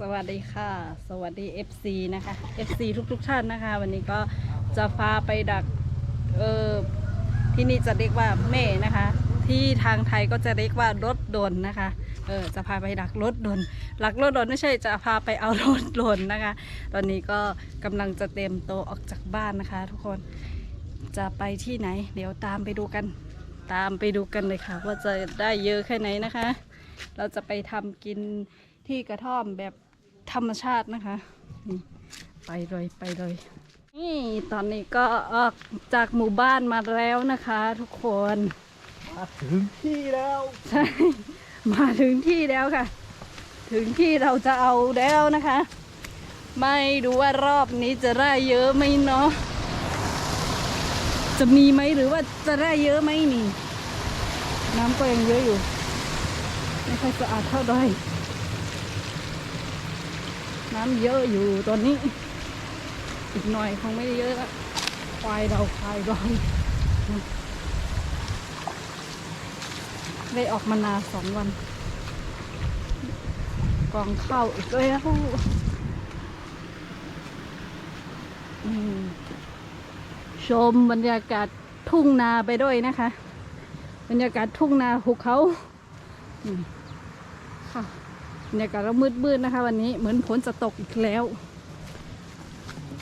สวัสดีค่ะ สวัสดี FC นะคะ FC ทุกๆท่านนะคะ วันนี้ก็จะพาไปดักเออที่นี่จะเรียกว่าเม่นะคะ ที่ทางไทยก็จะเรียกว่ารถดนนะคะเออจะพาไปดักรถดนหลักรถดนไม่ใช่จะพาไปเอารถดนนะคะ ตอนนี้ก็กำลังจะเตรียมตัวออกจากบ้านนะคะ ทุกคนจะไปที่ไหน เดี๋ยวตามไปดูกันตามไปดูกันเลยค่ะ ว่าจะได้เยอะแค่ไหนนะคะ เราจะไปทำกิน ที่กระท่อมแบบธรรมชาตินะคะนี่ไปเลยไปเลยนี่ตอนนี้ก็ออกจากหมู่บ้านมาแล้วนะคะ ทุกคนมาถึงที่แล้วใช่มาถึงที่แล้วค่ะ ถึงที่เราจะเอาแล้วนะคะ ไม่รู้ว่ารอบนี้จะได้เยอะไหมเนาะจะมีไหมหรือว่าจะได้เยอะไหมนี่ น้ำก็ยังเยอะอยู่ไม่ค่อยสะอาดเท่าใด น้ำเยอะอยู่ตอนนี้ อีกหน่อยคงไม่เยอะละควายเราควายเราได้ออกมานาสองวัน กองข้าวอีกแล้วชมบรรยากาศทุ่งนาไปด้วยนะคะ บรรยากาศทุ่งนาหุบเขา บรรยากาศเรามืดๆนะคะ วันนี้เหมือนฝนจะตกอีกแล้ว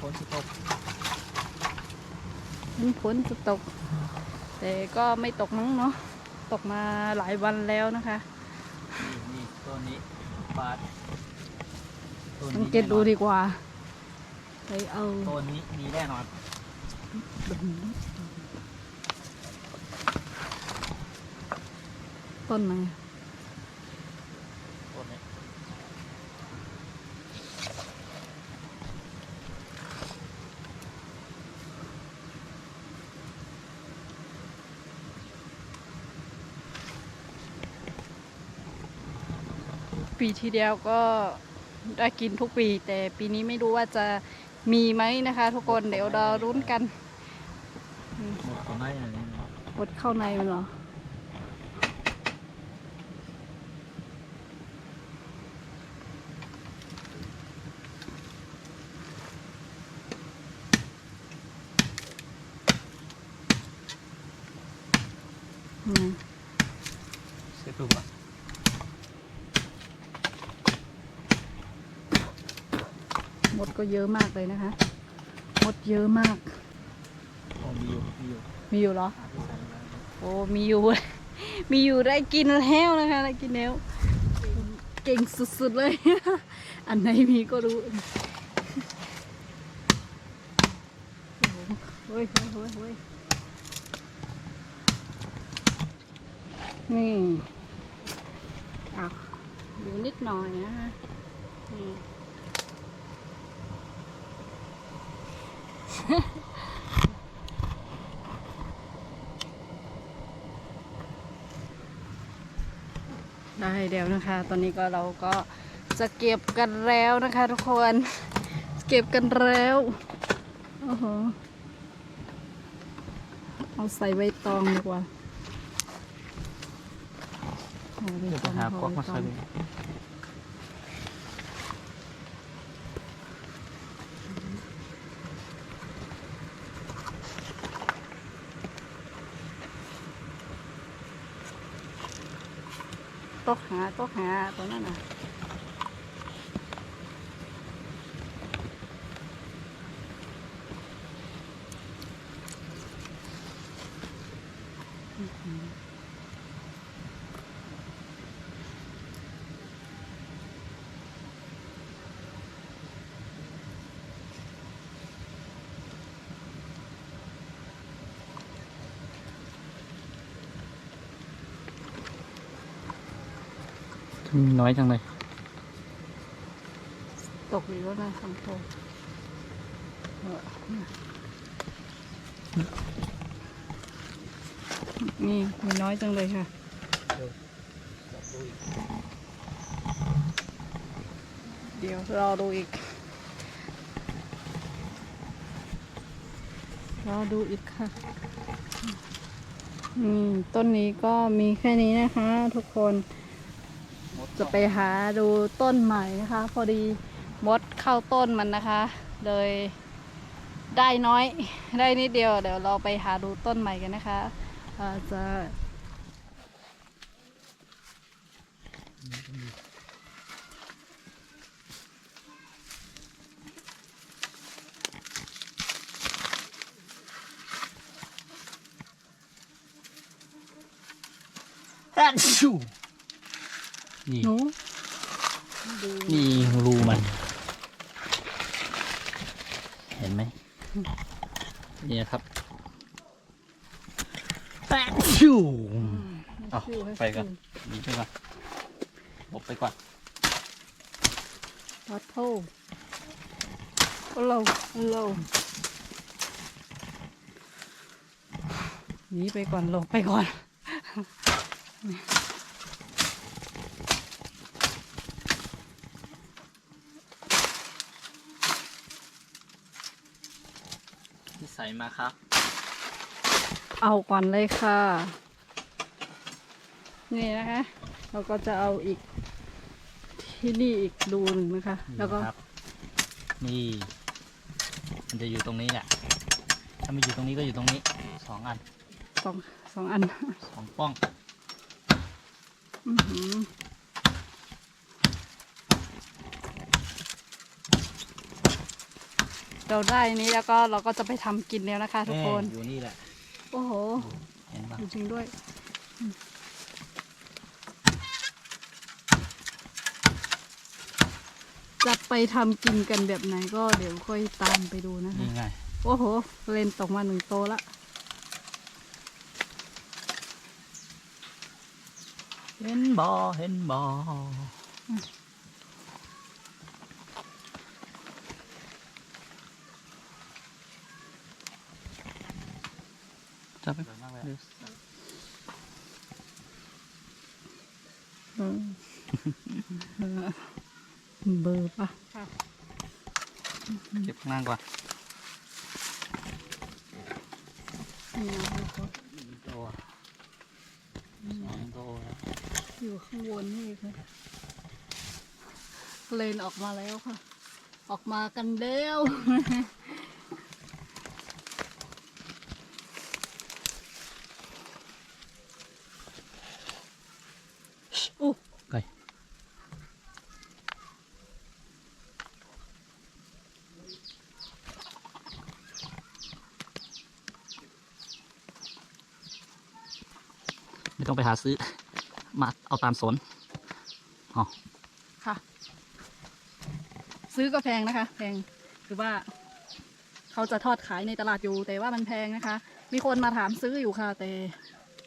ฝนจะตกเหมือนฝนจะตก แต่ก็ไม่ตกมั้งเนาะตกมาหลายวันแล้วนะคะนี่นี่ต้นนี้บาทต้นสังนี้เกตดูดีกว่าไปเอาต้นนี้มีแน่นอนต้นไหน ปีที่แล้วก็ได้กินทุกปี แต่ปีนี้ไม่รู้ว่าจะมีไหมนะคะ ทุกคนเดี๋ยวเรารุ้นกันหมดต้นไม้อะไรนี่นะบดเข้าในมันเหรออืมเสียตัวมดก็ เยอะมากเลยนะคะ มดเยอะมาก มีอยู่มีอยู่มีอยู่เหรอ โอ้มีอยู่ มีอยู่ได้กินแล้วนะคะได้กินแล้ว เก่งสุดๆเลย อันไหนมีก็รู้โอ้โหเฮ้ยเฮ้ยเฮ้ยเฮ้ยนี่อะอยู่นิดหน่อยนะคะนี่ ได้ เดียวนะคะ ตอนนี้ก็เราก็จะเก็บกันแล้วนะคะ ทุกคน เก็บกันแล้วโอ้โหเอาใส่ใบตองดีกว่าเดี๋ยวตไปองหาเอควักมาใส่ ตกหาตกหาตัวนั้นน่ะ มีน้อยจังเลย ตกอยู่แล้วนะสองตัวเนี่มีน้อยจังเลยค่ะเดี๋ยวรอดูอีก รอดูอีกค่ะอืมต้นนี้ก็มีแค่นี้นะคะทุกคน จะไปหาดูต้นใหม่นะคะ พอดีมดเข้าต้นมันนะคะ เลยได้น้อยได้นิดเดียว เดี๋ยวเราไปหาดูต้นใหม่กันนะคะอาจะฮันชู นี่หนูดูนี่รูมัน เห็นไหมนี่นะครับฮันชูเอาชื่ให้ไปก่อนหนีไปก่อนหลบไปก่อนวัดโทโอ้โลโอ้โลหนีไปก่อนหลบไปก่อน ส่มาครับ เอาก่อนเลยค่ะ นี่นะคะ เราก็จะเอาอีกที่นี่อีกดูหนึ่งนะคะ แล้วก็นี่ครับนี่ มันจะอยู่ตรงนี้แหละ ถ้าไม่อยู่ตรงนี้ก็อยู่ตรงนี้สองอันสองสองอัน สองป้อง อื้อหือ เราได้นี้แล้วก็เราก็จะไปทำกินแล้วนะคะ ทุกคนแอยู่นี่แหละ โอ้โห เห็นปะจริงๆด้วยอืมจะไปทำกินกันแบบไหนก็เดี๋ยวค่อยตามไปดูนะคะ นี่ไง โอ้โห เลนตกมาหนึ่งโตละเห็นบอเห็นบอ จับไปอืมเบอร์ปะเก็บข้างล่างก่อนนี่นะคะตัวสองตัวแล้วอยู่ข้างบนนี่ค่ะเลนออกมาแล้วค่ะ ออกมากันเด้ว ไม่ต้องไปหาซื้อ มาเอาตามสนอ๋อค่ะ ซื้อก็แพงนะคะ แพงคือว่า เขาจะทอดขายในตลาดอยู่ แต่ว่ามันแพงนะคะ มีคนมาถามซื้ออยู่ค่ะ แต่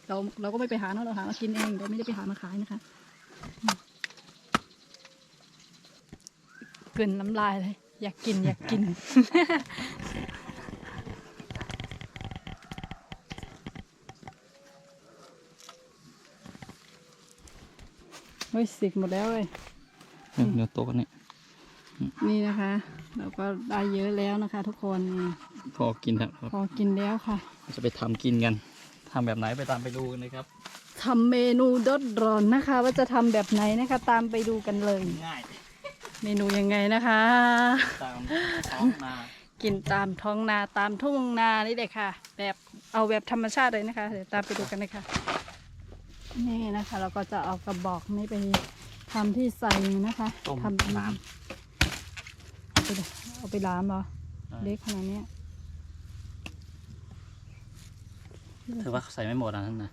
เราเราก็ไม่ไปหาเนอะเราหามากินเองเราไม่ได้ไปหามาขายนะคะกลืนน้ำลายเลย อยากกินอยากกิน ฮ้ยสิกหมดแล้วเลยเดี๋ยวโตกันเนี่ยนี่นะคะ เราก็ได้เยอะแล้วนะคะ ทุกคนนี่พอกินครับพอกินแล้วค่ะจะไปทำกินกันทำแบบไหนไปตามไปดูกันเลยครับทำเมนูดดร้อนนะคะ ว่าจะทำแบบไหนนะคะ ตามไปดูกันเลยง่ายเมนูยังไงนะคะ ตามท้องนากินตามท้องนาตามทุ่งนานี่เลยค่ะ แบบเอาแบบธรรมชาติเลยนะคะเดี๋ยวตามไปดูกันเลยค่ะ นี่นะคะ เราก็จะเอากระบอกนี้ไปทำที่ใส่นะคะต้มทำน้เอาไปเอาไปล้างเหรอำเล็กขนาดเนี้ยเธอว่าใส่ไม่หมดอะนั่นนะ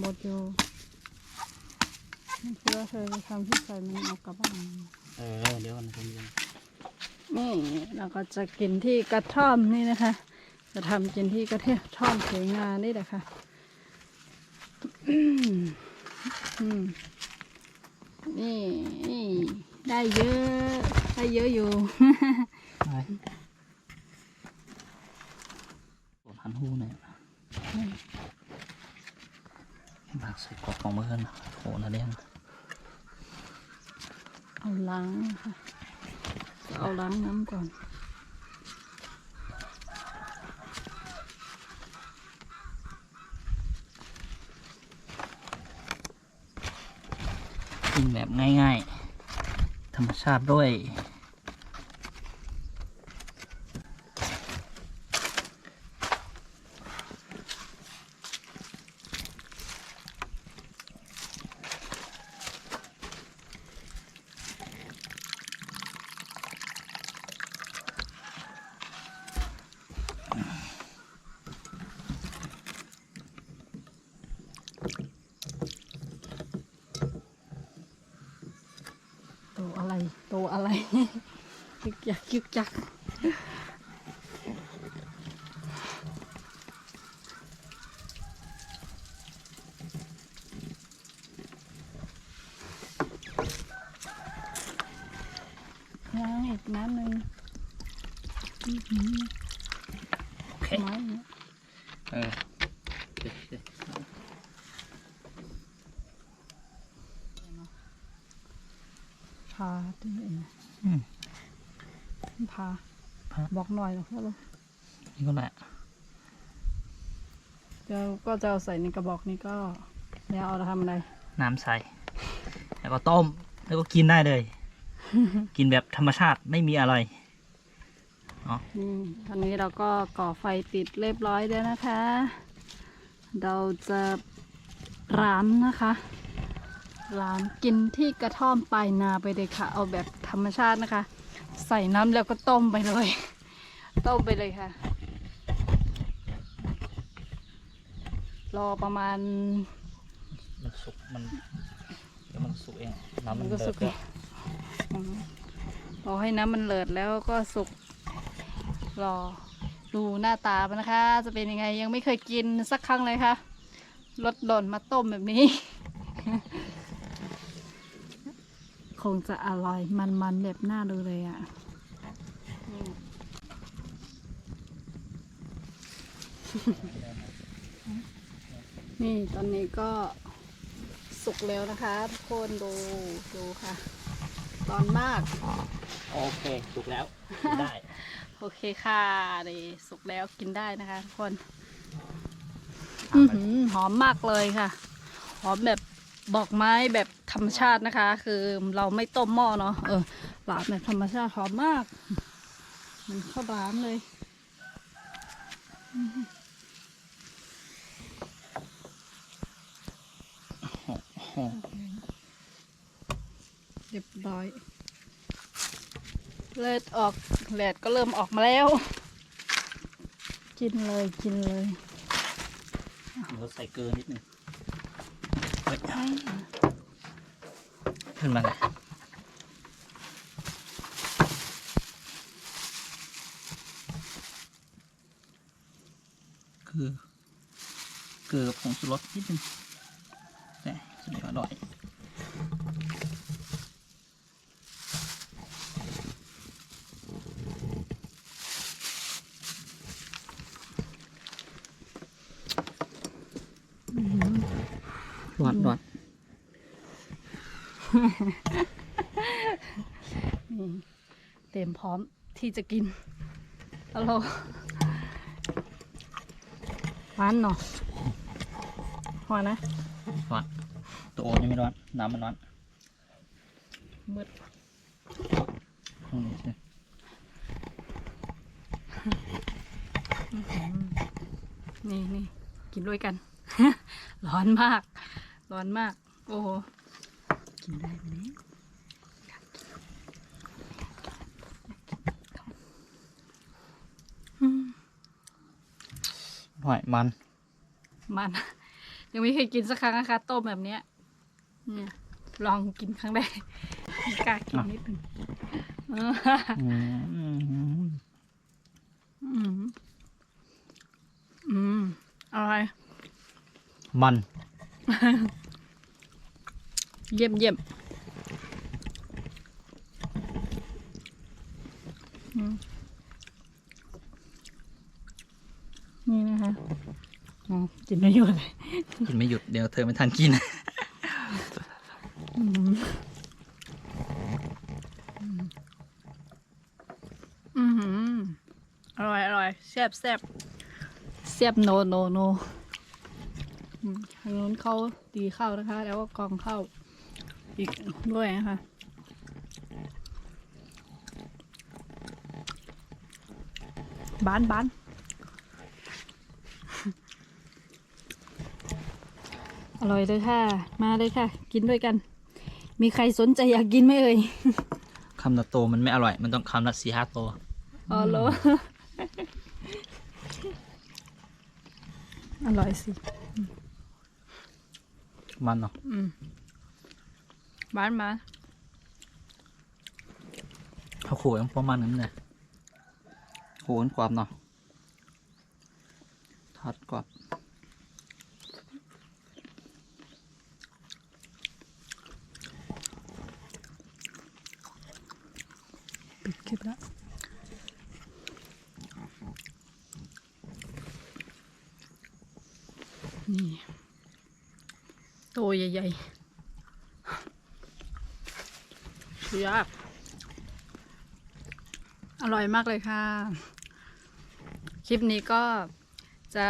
หมดอยู่นี่คือว่าเธอจะทำที่ใส่มันเอากลับบ้านเออเดี๋ยวกันคุณยังนี่เราก็จะกินที่กระท่อมนี่นะคะ จะทำกินที่กระเทท่อมเถียงนานี่แหละค่ะอืมอืม นี่นี่ได้เยอะ ได้เยอะอยู่ไปปวดหันหูเนี่ยบากใส่กรอบของเมื่อนโหนะเลี้ยงเอาล้างนะคะเอาล้างน้ำก่อน กินแบบง่าย ๆ ธรรมชาติด้วยโตอะไรโตอะไรยึกยักยึกยักยังอีกน้ำหนึ่งอื้อหือ โอเค ไม้เนี่ย เออเดี๋ยวเดี๋ยว พาที่ไหนนะอืมพาพาบอกหน่อยนะพ่อลูกนี่ก็แหละเดี๋ยวก็จะเอาใส่ในกระบอกนี้ก็แล้วเอาไปทำอะไร น้ำใส่ แล้วก็ต้ม แล้วก็กินได้เลย กินแบบธรรมชาติไม่มีอะไรนี่ตอนนี้เราก็ก่อไฟติดเรียบร้อยแล้วนะคะ เราจะร้านนะคะ ร้านกินที่กระท่อมปลายนาไปเลยค่ะ เอาแบบธรรมชาตินะคะ ใส่น้ำแล้วก็ต้มไปเลย ต้มไปเลยค่ะ รอประมาณ มันสุกมันเดี๋ยวมันสุกเองน้ำมัมันนก็เดือสุดกแล้วอืมรอให้น้ำมันเลิดแล้วก็สุก รอดูหน้าตามันนะคะ จะเป็นยังไงยังไม่เคยกินสักครั้งเลยค่ะรสหล่นมาต้มแบบนี้ คงจะอร่อยมันๆแบบน่าดูเลยอะอืมนี่ตอนนี้ก็สุกแล้วนะคะทุกคนดูดูค่ะ ตอนมาก โอเคสุกแล้วกินได้ โอเคค่ะนี่สุกแล้วกินได้นะคะทุกคน อื้อหือหอมมากเลยค่ะ หอมแบบ บอกไม้แบบธรรมชาตินะคะ คือเราไม่ต้มหม้อเนาะเออหวานแบบธรรมชาติหอมมาก มันข้าวหลามเลยอื้อหือเรียบร้อยเลือดออกแดดก็เริ่มออกมาแล้ว กินเลยกินเลยเราใส่เกลือนิดนึง ขึ้นมาเลยคือเกลือกับผงชูรสนิดนึงแต่สุดยอดอร่อย ร้อนร้อน นี่เต็มพร้อมที่จะกินฮัลโหลหวานเนาะหวานนะร้อนตัวโอนยังไม่ร้อน น้ำมันร้อนมืดอืมใช่นี่นี่กินด้วยกัน ร้อนมาก ร้อนมาก โอ้โห กินได้ไหมเนี่ยอืมอร่อยมัน มัน ยังไม่เคยกินสักครั้งนะคะต้มแบบเนี้ยเนี่ยลองกินครั้งแรกไม่กล้ากินนิดหนึ่งเอออืมอืมอืมอร่อยมัน เยี่ยมเยี่ยมอืมนี่นะคะอ๋อกินไม่หยุดเลยกินไม่หยุดเดี๋ยวเธอไม่ทันกิน อืมอืมอร่อยอร่อยแซ่บแซ่บแซ่บโนโนโนอืมทางนู้นเขาตีเข้านะคะ แล้วก็กองเข้า อีกด้วยนะคะบานบานอร่อยเลยค่ะ มาเลยค่ะ กินด้วยกัน มีใครสนใจอยากกินไหมเอ่ยคำละโตมันไม่อร่อย มันต้องคำละสี่ห้าโตอ๋อเหรออร่อยสิ มันเนาะ อืมบ้านมาเขาขู่ยังประมาณนั้นเลยขู่กันกรอบเนาะทอดกรอบปิดคลิปแล้วนี่โตใหญ่ๆ สุดยอดอร่อยมากเลยค่ะ คลิปนี้ก็จะ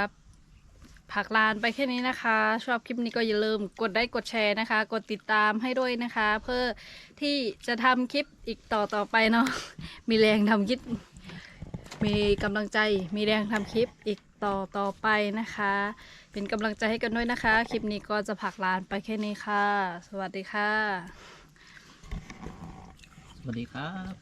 ผักลานไปแค่นี้นะคะ ชอบคลิปนี้ก็อย่าลืมกดไลค์กดแชร์นะคะ กดติดตามให้ด้วยนะคะ เพื่อที่จะทำคลิปอีกต่อต่อไปเนาะมีแรงทำคลิป มีกำลังใจมีแรงทำคลิปอีกต่อต่อไปนะคะ เป็นกำลังใจให้กันด้วยนะคะ คลิปนี้ก็จะผักลานไปแค่นี้ค่ะ สวัสดีค่ะ สวัสดีครับ